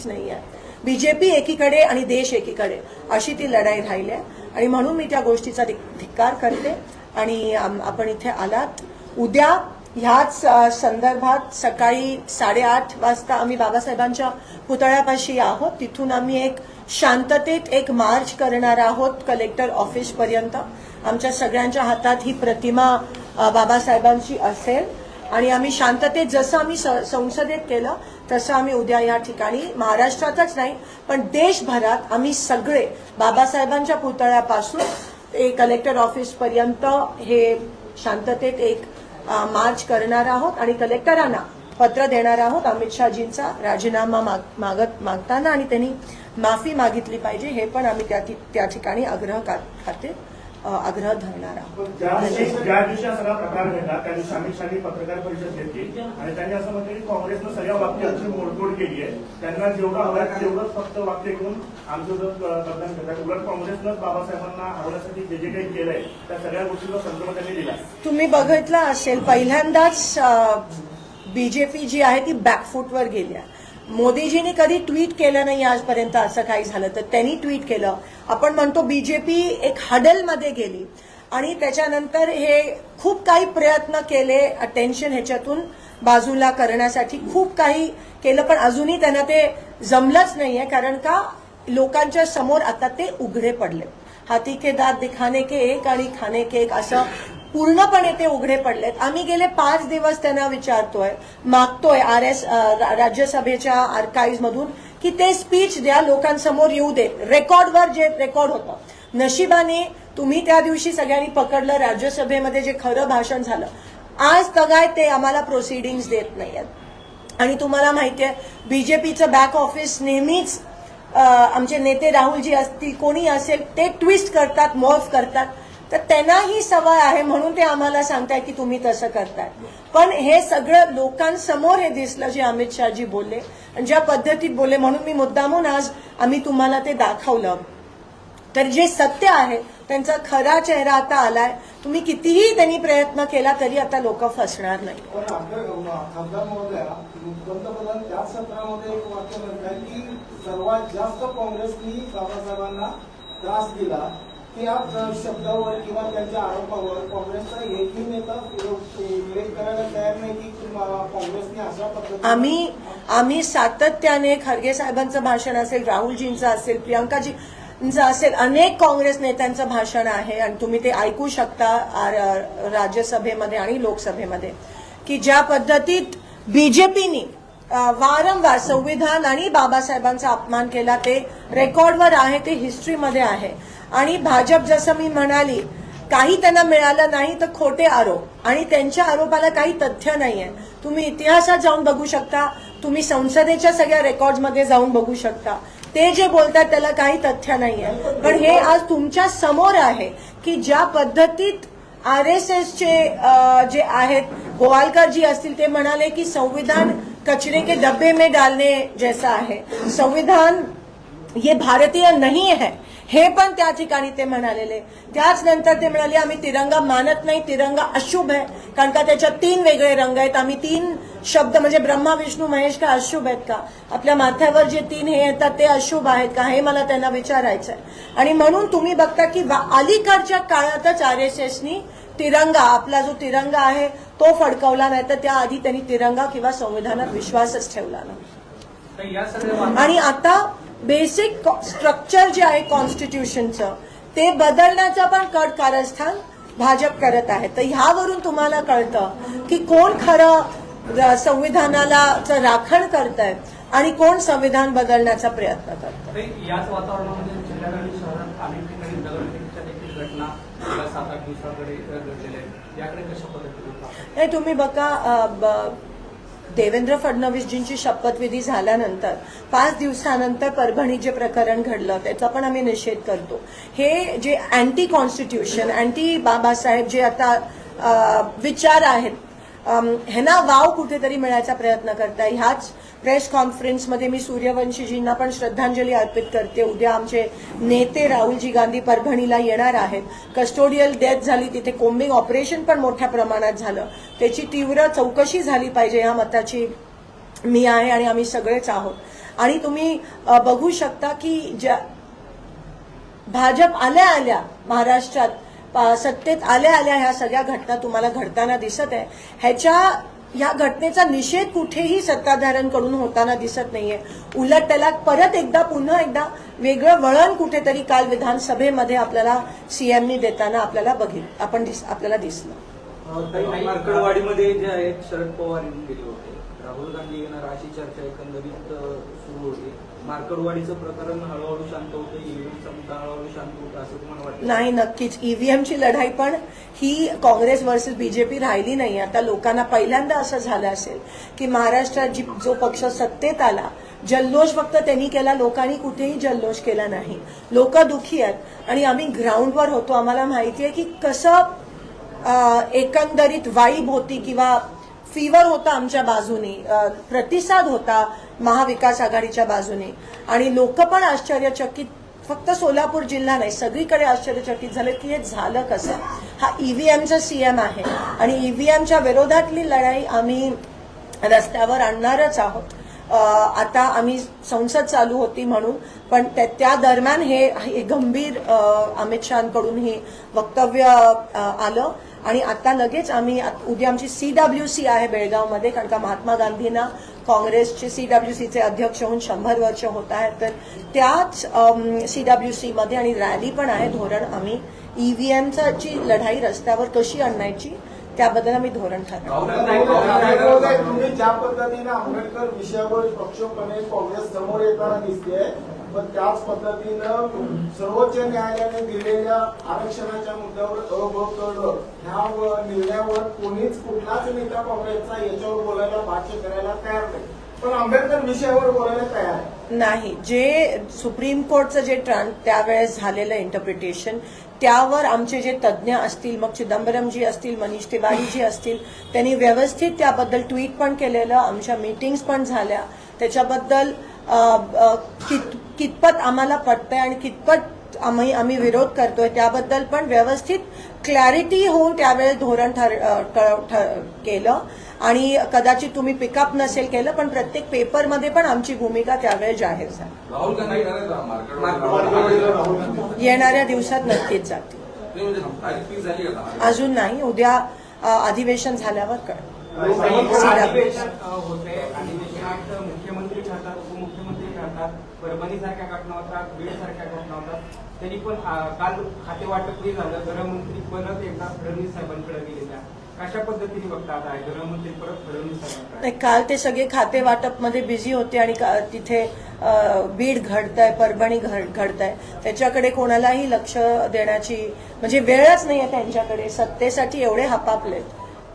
काहीच नाही आहे बीजेपी एकीकडे आणि देश एकीकडे. अशी ती लढाई राहिली आहे. आणि म्हणून मी त्या गोष्टीचा धिक्कार करते. आणि आपण इथे आलात. उद्या ह्याच संदर्भात सकाळी साडेआठ वाजता आम्ही बाबासाहेबांच्या पुतळ्यापाशी आहोत. तिथून आम्ही एक शांततेत एक मार्च करणार आहोत कलेक्टर ऑफिसपर्यंत. आमच्या सगळ्यांच्या हातात ही प्रतिमा बाबासाहेबांची असेल. आणि आम्ही शांततेत जसं आम्ही संसदेत केलं तसं आम्ही उद्या या ठिकाणी महाराष्ट्रातच नाही पण देशभरात आम्ही सगळे बाबासाहेबांच्या पुतळ्यापासून ते कलेक्टर ऑफिसपर्यंत हे शांततेत एक मार्च करणार आहोत आणि कलेक्टरांना पत्र देणार आहोत. अमित शहाजींचा राजीनामा माग- मागत मागताना आणि त्यांनी माफी मागितली पाहिजे हे पण आम्ही त्या त्या ठिकाणी आग्रह का- खाते आग्रह धरणार आहोत. ज्या दिवशी ज्या दिवशी हा सगळा प्रकार घडला त्या दिवशी अमित शहानी पत्रकार परिषद घेतली आणि त्यांनी असं म्हटलं की काँग्रेसनं सगळ्या वाक्यांची मोडतोड केली आहे. त्यांना जेवढं हवं आहे तेवढंच फक्त वाक्य घेऊन आमचं जो मतदान करतात. उलट काँग्रेसनंच बाबासाहेबांना हरवण्यासाठी जे जे काही केलंय त्या सगळ्या गोष्टीचा संदर्भ त्यांनी दिला. तुम्ही बघितलं असेल पहिल्यांदाच बीजेपी जी आहे ती बॅकफूटवर गेल्या मोदीजींनी कधी ट्विट केलं नाही आजपर्यंत असं काही झालं. तर त्यांनी ट्विट केलं. आपण म्हणतो बीजेपी एक हडलमध्ये गेली. आणि त्याच्यानंतर हे खूप काही प्रयत्न केले अटेन्शन ह्याच्यातून बाजूला करण्यासाठी. खूप काही केलं पण अजूनही त्यांना ते जमलंच नाहीये कारण का? लोकांच्या समोर आता ते उघडे पडले. हाती के दात दिखाने के एक आणि खाने के एक असं पूर्णपणे ते उघडे पडलेत. आम्ही गेले पाच दिवस त्यांना विचारतोय मागतोय आर एस राज्यसभेच्या आर्काईज मधून की ते स्पीच द्या लोकांसमोर येऊ देत रेकॉर्डवर जे रेकॉर्ड होतं. नशिबाने तुम्ही त्या दिवशी सगळ्यांनी पकडलं राज्यसभेमध्ये जे खरं भाषण झालं. आज तगाय ते आम्हाला प्रोसिडिंग्स देत नाहीयेत. आणि तुम्हाला माहिती आहे बीजेपीचं बॅक ऑफिस नेहमीच आमचे नेते राहुलजी असतील कोणी असेल ते ट्विस्ट करतात मॉर्फ करतात. तर त्यांना ही सवय आहे म्हणून ते आम्हाला सांगताय की तुम्ही तसं करताय. पण हे सगळं लोकांसमोर हे दिसलं जे अमित शहाजी बोलले आणि ज्या पद्धतीत बोलले म्हणून मी मुद्दामून आज आम्ही तुम्हाला ते दाखवलं. तर जे सत्य आहे त्यांचा खरा चेहरा आता आलाय. तुम्ही कितीही त्यांनी प्रयत्न केला तरी आता लोक फसणार नाही. पंतप्रधान त्याच सत्रामध्ये एक वाक्य म्हणतात की सर्वात जास्त काँग्रेसनी बाबासाहेबांना त्रास दिला. त्या शब्दावर किंवा त्यांच्या आरोपावर काँग्रेसचा एकही नेता उल्लेख करायला तयार नाही की काँग्रेसने अशा पद्धती आम्ही आम्ही सातत्याने खरगे साहेबांचं भाषण असेल राहुलजींचं असेल प्रियंकाजींचं असेल अनेक काँग्रेस नेत्यांचं भाषण आहे आणि तुम्ही ते ऐकू शकता राज्यसभेमध्ये आणि लोकसभेमध्ये की ज्या पद्धतीत बीजेपीनी वारंवार संविधान आणि बाबासाहेबांचा अपमान केला ते रेकॉर्डवर आहे ते हिस्ट्रीमध्ये आहे. आणि भाजप जसं मी म्हणाली काही त्यांना मिळालं नाही तर खोटे आरोप. आणि त्यांच्या आरोपाला काही तथ्य नाहीये. तुम्ही इतिहासात जाऊन बघू शकता. तुम्ही संसदेच्या सगळ्या रेकॉर्डमध्ये जाऊन बघू शकता. ते जे बोलतात त्याला काही तथ्य नाहीये. पण हे आज तुमच्यासमोर आहे की ज्या पद्धतीत आर एस एसचे जे आहेत गोवालकरजी असतील ते म्हणाले की संविधान कचरे के डब्बे में डालने जैसा आहे. संविधान ये भारतीय नाही है. हे पण त्या ठिकाणी ते म्हणालेले. त्याच नंतर ते म्हणाले आम्ही तिरंगा मानत नाही तिरंगा अशुभ आहे. कारण का त्याच्यात तीन वेगळे रंग आहेत. आम्ही तीन शब्द म्हणजे ब्रह्मा विष्णू महेश का अशुभ आहेत का? आपल्या माथ्यावर जे तीन हे येतात ते अशुभ आहेत का? हे मला त्यांना विचारायचं आहे आणि म्हणून तुम्ही बघता की अलीकडच्या काळातच आर एस एसनी तिरंगा आपला जो तिरंगा आहे तो फडकवला नाही तर त्याआधी त्यांनी तिरंगा किंवा संविधानात विश्वासच ठेवला नाही. आणि आता बेसिक स्ट्रक्चर जे आहे कॉन्स्टिट्यूशनचं ते बदलण्याचं पण कट कारस्थान भाजप करत आहे. तर ह्यावरून तुम्हाला कळतं की कोण खरं संविधानाला राखण करत आहे आणि कोण संविधान बदलण्याचा प्रयत्न करतं याच वातावरणामध्ये जिल्ह्यात आणि शहरात अनेक ठिकाणी दगडफेकीच्या देखील घटना गेल्या सात आठ दिवसाकडे घडलेल्या आहेत. याकडे कशा पद्धतीने पाहता? नाही तुम्ही बघा देवेंद्र फडणवीसजींची शपथविधी झाल्यानंतर पाच दिवसानंतर परभणी जे प्रकरण घडलं. त्याचा पण आम्ही निषेध करतो. हे जे अँटी कॉन्स्टिट्यूशन अँटी बाबासाहेब जे आता विचार आहेत ह्यांना वाव कुठेतरी मिळायचा प्रयत्न करताय. ह्याच प्रेस कॉन्फरन्समध्ये मी सूर्यवंशीजींना पण श्रद्धांजली अर्पित करते. उद्या आमचे नेते राहुलजी गांधी परभणीला येणार आहेत. कस्टोडियल डेथ झाली तिथे कोम्बिंग ऑपरेशन पण मोठ्या प्रमाणात झालं. त्याची तीव्र चौकशी झाली पाहिजे या मताची मी आहे आणि आम्ही सगळेच आहोत. आणि तुम्ही बघू शकता की ज्या भाजप आल्या आल्या महाराष्ट्रात पा- सत्तेत आल्या आल्या ह्या सगळ्या घटना तुम्हाला घडताना दिसत आहे. ह्याच्या ह्या घटनेचा निषेध कुठेही सत्ताधाऱ्यांकडून होताना दिसत नाहीये. उलट त्याला परत एकदा पुन्हा एकदा वेगळं वळण कुठेतरी काल विधानसभेमध्ये आपल्याला सीएमनी देताना आपल्याला बघित आपण दिस- आपल्याला दिसलं. मार्कडवाडीमध्ये जे आहेत शरद पवार यांनी केले होते. राहुल गांधी येणार अशी चर्चा एकंदरीत सुरू होती. मार्कडवाडीचं प्रकरण हळूहळू शांत होतं ईव्हीएमचा मुद्दा हळूहळू शांत होतं असं तुम्हाला वाटतं? नाही नक्कीच. ईव्हीएमची लढाई पण ही काँग्रेस वर्सेस बीजेपी राहिली नाही. आता लोकांना पहिल्यांदा असं झालं असेल की महाराष्ट्रात जी जो पक्ष सत्तेत आला जल्लोष फक्त त्यांनी केला लोकांनी कुठेही जल्लोष केला नाही. लोक दुखी आहेत आणि आम्ही ग्राउंडवर होतो. आम्हाला माहिती आहे की कसं एकंदरीत वाईब होती किंवा फिवर होता आमच्या बाजूने. प्रतिसाद होता. महाविकास आघाडीच्या बाजूने. आणि लोक पण आश्चर्यचकित फक्त सोलापूर जिल्हा नाही सगळीकडे आश्चर्यचकित झालं की हे झालं कसं? हा ईव्हीएमचा सीएम आहे. आणि ईव्हीएमच्या विरोधातली लढाई आम्ही रस्त्यावर आणणारच आहोत. आता आम्ही संसद चालू होती म्हणून पण त्या- त्या दरम्यान हे हे गंभीर अमित शहाकडून हे वक्तव्य आलं. आणि आता लगेच आम्ही उद्या आमची सी डब्ल्यू सी आहे बेळगावमध्ये कारण का महात्मा गांधींना काँग्रेसचे सी डब्ल्यू सीचे अध्यक्ष होऊन शंभर वर्ष होत आहेत. तर त्याच सी डब्ल्यू सीमध्ये आणि रॅली पण आहे. धोरण आम्ही ईव्हीएमची लढाई रस्त्यावर कशी आणायची त्याबद्दल आम्ही धोरण ठरवलं तुम्ही ज्या पद्धतीने आंबेडकर विषयावर पक्षपणे काँग्रेस समोर येताना दिसते पण त्याच पद्धतीनं सर्वोच्च न्यायालयाने दिलेल्या आरक्षणाच्या मुद्द्यावर अबकड ह्या व- निर्णयावर कोणीच कुठलाच नेता काँग्रेसचा याच्यावर बोलायला भाष्य करायला तयार नाही. पण आंबेडकर विषयावर बोलायला तयार आहे. नाही. जे सुप्रीम कोर्टचं जे ट्रान त्यावेळेस झालेलं इंटरप्रिटेशन त्यावर आमचे जे तज्ज्ञ असतील मग चिदंबरमजी असतील मनीष तिवारीजी असतील त्यांनी व्यवस्थित त्याबद्दल ट्विट पण केलेलं आमच्या मीटिंग्स पण झाल्या. त्याच्याबद्दल कित कितपत आम्हाला पटतंय आणि कितपत आम्ही आम्ही विरोध करतोय त्याबद्दल पण व्यवस्थित क्लॅरिटी होऊन त्यावेळेस धोरण ठर ठ- केलं. आणि कदाचित तुम्ही पिकअप नसेल केलं पण प्रत्येक पेपरमध्ये पण आमची भूमिका त्यावेळेस जाहीर झाली. येणाऱ्या दिवसात नक्कीच नाही म्हणजे? अजून नाही. उद्या अधिवेशन झाल्यावर कळ अधिवेशन अ, होते अधिवेशनात मुख्यमंत्री ठरतात उपमुख्यमंत्री ठरतात. परभणी सारख्या घटना होतात बीड सारख्या घटना होतात. तरी पण काल खाते वाटपही झालं. गृहमंत्री परत एकदा फडणवीस साहेबांकडे गेले पद्धतीने बघतात आहे? नाही काल ते सगळे खाते वाटपमध्ये बिझी होते आणि का- तिथे बीड घडतंय परभणी घड- घडतंय. त्याच्याकडे कोणालाही लक्ष देण्याची म्हणजे वेळच नाही आहे त्यांच्याकडे. सत्तेसाठी एवढे हपापलेत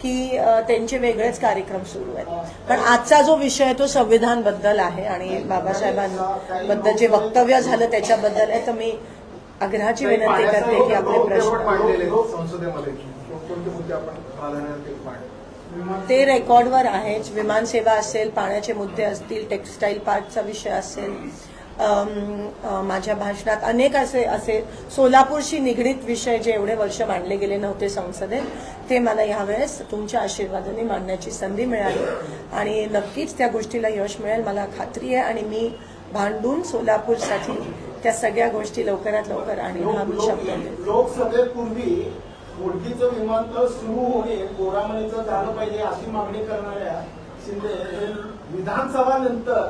की त्यांचे वेगळेच कार्यक्रम सुरू आहेत. पण आजचा जो विषय आहे तो संविधानबद्दल आहे आणि बाबासाहेबांबद्दल जे वक्तव्य झालं त्याच्याबद्दल आहे तर मी आग्रहाची विनंती करते की आपले प्रश्न कोणते मुद्दे आपण प्राधान्याने ते रेकॉर्डवर आहेच विमानसेवा असेल पाण्याचे मुद्दे असतील टेक्स्टाईल पार्कचा विषय असेल माझ्या भाषणात अनेक असे असे सोलापूरशी निगडीत विषय जे एवढे वर्ष मांडले गेले नव्हते संसदेत ते मला यावेळेस तुमच्या आशीर्वादाने मांडण्याची संधी मिळाली. आणि नक्कीच त्या गोष्टीला यश मिळेल. मला खात्री आहे आणि मी भांडून सोलापूरसाठी त्या सगळ्या गोष्टी लवकरात लवकर आणि हा मी शब्द मोडकीचं विमानतळ सुरू होणे गोरामणीचं झालं पाहिजे अशी मागणी करणाऱ्या शिंदे हे विधानसभा नंतर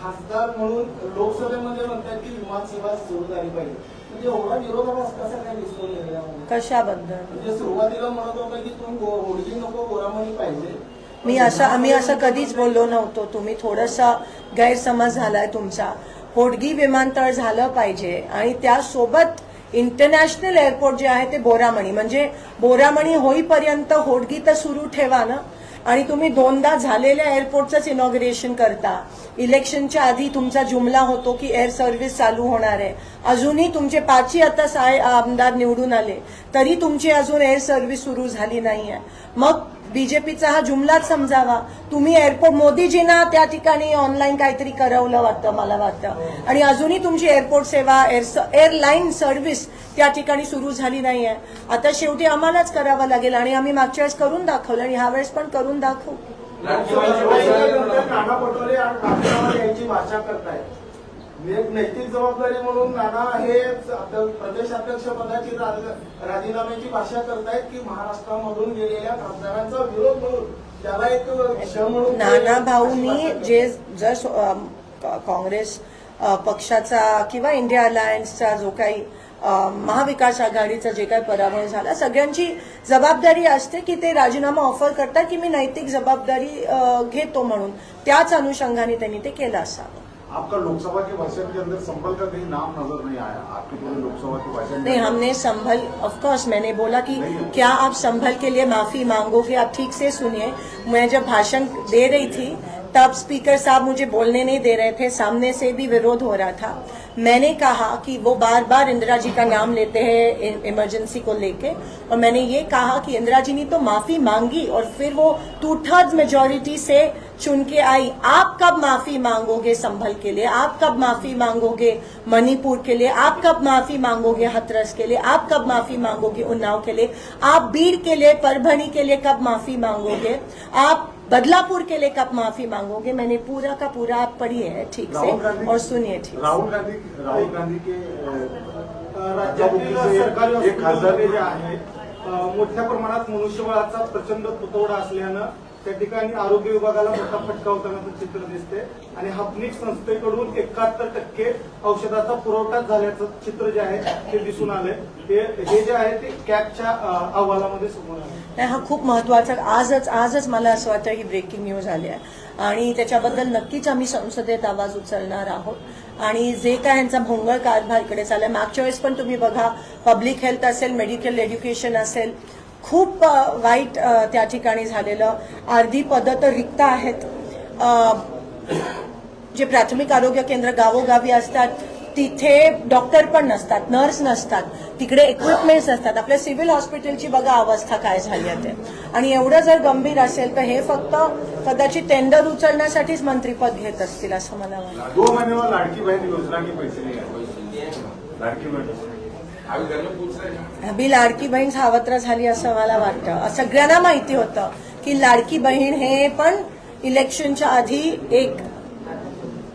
खासदार म्हणून लोकसभेमध्ये म्हणतात की विमानसेवा सुरू झाली पाहिजे. म्हणजे एवढा विरोधाभास कसा काय निर्णयामध्ये? कशाबद्दल? म्हणजे सुरुवातीला म्हणत होता की तुम्ही होडगी नको गोरामणी पाहिजे. मी असं आम्ही असं कधीच बोललो नव्हतो. तुम्ही थोडासा गैरसमज झालाय तुमचा. होडगी विमानतळ झालं पाहिजे आणि त्यासोबत इंटरनॅशनल एअरपोर्ट जे आहे ते बोरामणी. म्हणजे बोरामणी होईपर्यंत होडगी तर सुरू ठेवा ना. आणि तुम्ही दोनदा झालेल्या एअरपोर्टचंच इनॉग्रेशन करता. इलेक्शनच्या आधी तुमचा जुमला होतो की एअर सर्व्हिस चालू होणार आहे. अजूनही तुमचे पाचही आता साय आमदार निवडून आले. तरी तुमची अजून एअर सर्व्हिस सुरू झाली नाही आहे मग बीजेपीचा हा जुमलाच समजावा. तुम्ही एअरपोर्ट मोदीजींना त्या ठिकाणी ऑनलाईन काहीतरी करवलं वाटतं मला वाटतं. आणि अजूनही तुमची एअरपोर्ट सेवा एअर एअरलाईन सर्व्हिस त्या ठिकाणी सुरू झाली नाही आहे आता शेवटी आम्हालाच करावं लागेल आणि आम्ही मागच्या वेळेस करून दाखवलं आणि ह्या वेळेस पण करून दाखवू. नाना पटोले भाषा करतायत. एक नैतिक जबाबदारी म्हणून नाना हे प्रदेश अध्यक्ष पदाची राज- राजीनाम्याची भाषा करतायत की महाराष्ट्रामधून गेलेल्या खासदारांचा विरोध म्हणून. त्याला एक क्षण म्हणून नाना भाऊनी जे जर काँग्रेस पक्षाचा किंवा इंडिया अलायन्सचा जो काही महाविकास आघाडीचा जे काही पराभव झाला सगळ्यांची जबाबदारी असते की ते राजीनामा ऑफर करतात की मी नैतिक जबाबदारी घेतो म्हणून. त्याच अनुषंगाने त्यांनी ते केलं असावं. आपका लोकसभा के भाषण के अंदर संभल का कहीं नाम नज़र नहीं आया? आपके पूरे लोकसभा के भाषण नहीं हमने संभल ऑफ़ कोर्स मैंने बोला कि क्या आप संभल के लिए माफ़ी मांगोगे? आप ठीक से सुनिए। मैं जब भाषण दे रही थी तब स्पीकर साहब मुझे बोलने नहीं दे रहे थे। सामने से भी विरोध हो रहा था। मैंने कहा कि वो बार बार इंदिरा जी का नाम लेते हैं इमरजेंसी को लेके। और मैंने ये कहा कि इंदिरा जी ने तो माफ़ी मांगी और फिर वो टू थर्ड मेजोरिटी से चुन के आई आप कब माफी मांगोगे संभल के लिए? आप कब माफी मांगोगे मणिपुर के लिए? आप कब माफी मांगोगे हथरस के लिए? आप कब माफी मांगोगे उन्नाव के लिए? आप बीड़ के लिए परभणी के लिए कब माफी मांगोगे? आप बदलापुर के लिए कब माफी मांगोगे? मैंने पूरा का पूरा आप पढ़िए है ठीक से? और सुनिए ठीक राहुल गांधी राहुल गांधी के एक खासदार जे आहे मोठ्या प्रमाणात मनुष्यबळाचा प्रचंड तुटवडा असल्यानं त्या ठिकाणी आरोग्य विभागाला मोठा फटका होताना चित्र दिसते आणि हापनिक संस्थेकडून एकाहत्तर टक्के औषधाचा पुरवठा झाल्याचं चित्र जे आहे ते दिसून आलंय. हे हे जे आहे ते कॅपच्या अहवालामध्ये समोर आलं नाही हा खूप महत्त्वाचा आजच आजच मला असं वाटतं ही ब्रेकिंग न्यूज आली आहे. आणि त्याच्याबद्दल नक्कीच आम्ही संसदेत आवाज उचलणार आहोत. आणि जे काय यांचा भोंगळ कारभार इकडे चालला मागच्या वेळेस पण तुम्ही बघा पब्लिक हेल्थ असेल मेडिकल एज्युकेशन असेल खूप वाईट त्या ठिकाणी झालेलं. अर्धी पदं तर रिक्त आहेत. जे प्राथमिक आरोग्य केंद्र गावोगावी असतात तिथे डॉक्टर पण नसतात नर्स नसतात तिकडे इक्विपमेंट्स नसतात. आपल्या सिव्हिल हॉस्पिटलची बघा अवस्था काय झाली आहे ते. आणि एवढं जर गंभीर असेल तर हे फक्त कदाचित टेंडर उचलण्यासाठीच मंत्रीपद घेत असतील असं मला वाटतं. दो लाड़की लाडकी बहीण सावत्र झाली असं मला वाटतं. सगळ्यांना माहिती होतं की लाडकी बहीण हे पण इलेक्शनच्या आधी एक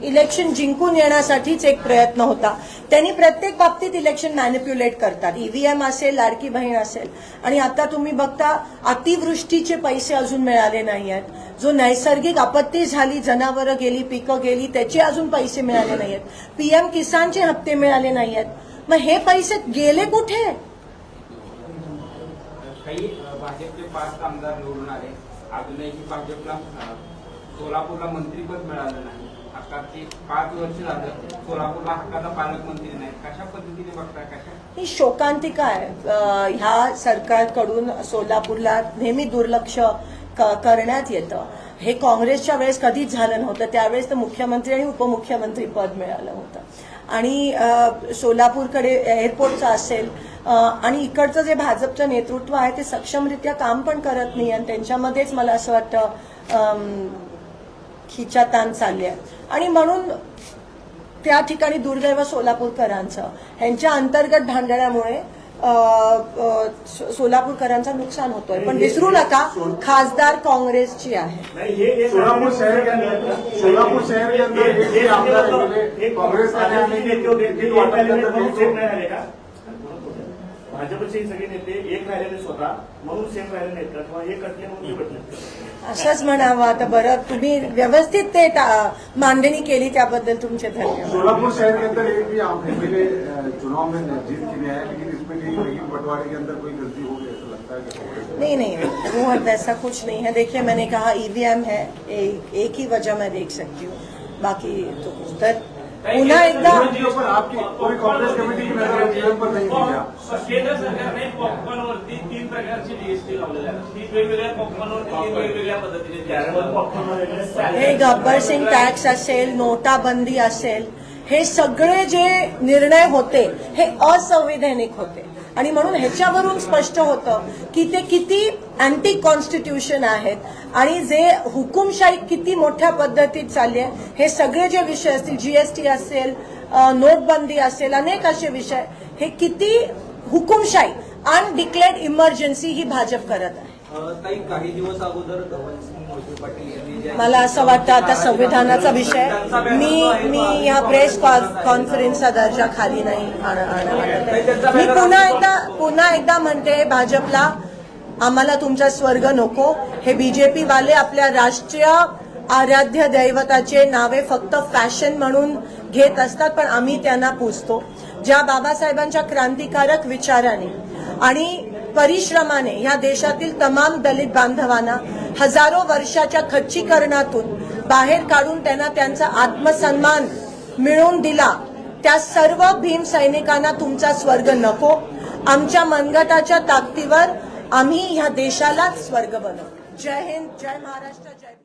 इलेक्शन जिंकून येण्यासाठीच एक प्रयत्न होता. त्यांनी प्रत्येक बाबतीत इलेक्शन मॅनिप्युलेट करतात. ईव्हीएम असेल लाडकी बहीण असेल. आणि आता तुम्ही बघता अतिवृष्टीचे पैसे अजून मिळाले नाही आहेत जो नैसर्गिक आपत्ती झाली जनावरं गेली पिकं गेली त्याचे अजून पैसे मिळाले नाही आहेत पीएम किसानचे हप्ते मिळाले नाही आहेत मग हे पैसे गेले कुठे? काही भाजपचे पाच आमदार निवडून आले. अजूनही भाजपला सोलापूरला मंत्रीपद मिळालं नाही. हक्काची पाच वर्ष झालं. सोलापूरला हक्काचा पालकमंत्री नाही. कशा पद्धतीने बघताय? कशा? ही शोकांतिका आहे अं, ह्या सरकारकडून सोलापूरला नेहमी दुर्लक्ष करण्यात येतं. हे काँग्रेसच्या वेळेस कधीच झालं नव्हतं. त्यावेळेस तर मुख्यमंत्री आणि उपमुख्यमंत्री पद मिळालं होतं. आणि सोलापूरकडे एअरपोर्टचं असेल आणि इकडचं जे भाजपचं नेतृत्व आहे ते सक्षमरित्या काम पण करत नाही आणि त्यांच्यामध्येच मला असं वाटतं खिचातान खिचाताण चालली आहे. आणि म्हणून त्या ठिकाणी दुर्दैव सोलापूरकरांचं. ह्यांच्या अंतर्गत भांडण्यामुळे सोलापूरकरांचं नुकसान होतोय. पण विसरू नका खासदार काँग्रेसची आहे. सोलापुर शहर के अंदर सोलापुर शहर के अंदर एक भी आमदार है कांग्रेस भाजपचे सगळे नेते एक राहिलेले स्वतः म्हणून सेम राहिले नाहीत का? किंवा एक असले म्हणून बदले असंच म्हणावं आता बरं. तुम्ही व्यवस्थित ते मांडणी केली त्याबद्दल तुमचे धन्यवाद. सोलापुर शहर के अंदर एक भी आम एमएलए चुनाव में जीत के लिए आया लेकिन इसमें कहीं कहीं बंटवारे के अंदर कोई गलती हो गई ऐसा लगता है नहीं नहीं वो वैसा कुछ नहीं है। देखिए मैंने कहा ईवीएम है एक, एक ही वजह मैं देख सकती हूँ। बाकी तो तर पुन्हा एकदा कांग्रेस कमेटी पर नहीं केंद्र सरकारने पॉपकॉर्नवरती तीन प्रकारची जीएसटी लावलेली आहे. तीन वेगवेगळ्या पॉपकॉर्नवरती तीन वेगवेगळ्या पद्धतीने हे गब्बर सिंग टॅक्स असेल नोटाबंदी असेल हे सगळे जे निर्णय होते हे असंवैधानिक होते. आणि म्हणून ह्याच्यावरून स्पष्ट होतं की ते किती अँटी कॉन्स्टिट्यूशन आहेत आणि जे हुकुमशाही किती मोठ्या पद्धतीत चालली आहे हे सगळे जे विषय असतील जीएसटी असेल नोटबंदी असेल अनेक असे विषय हे किती हुकुमशाही अनडिक्लेअर्ड इमर्जन्सी ही भाजप करत आहे काही दिवस अगोदर मला असं वाटतं आता संविधानाचा विषय मी मी follow प्रेस. कॉन्फरन्सचा दर्जा खाली नाही. मी पुन्हा एकदा. पुन्हा एकदा म्हणते भाजपला आम्हाला तुमचा स्वर्ग नको. हे बीजेपी वाले आपल्या राष्ट्रीय आराध्य दैवताचे नावे फक्त फॅशन म्हणून घेत असतात पण आम्ही त्यांना पूजतो. ज्या बाबासाहेबांच्या क्रांतिकारक विचाराने आणि परिश्रमाने ह्या देशातील तमाम दलित बांधवांना हजारो वर्षाच्या खच्चीकरणातून बाहेर काढून त्यांना त्यांचा आत्मसन्मान मिळवून दिला त्या सर्व भीम सैनिकांना तुमचा स्वर्ग नको. आमच्या मनगटाच्या ताकदीवर आम्ही ह्या देशाला स्वर्ग बनवू. जय हिंद जय महाराष्ट्र जय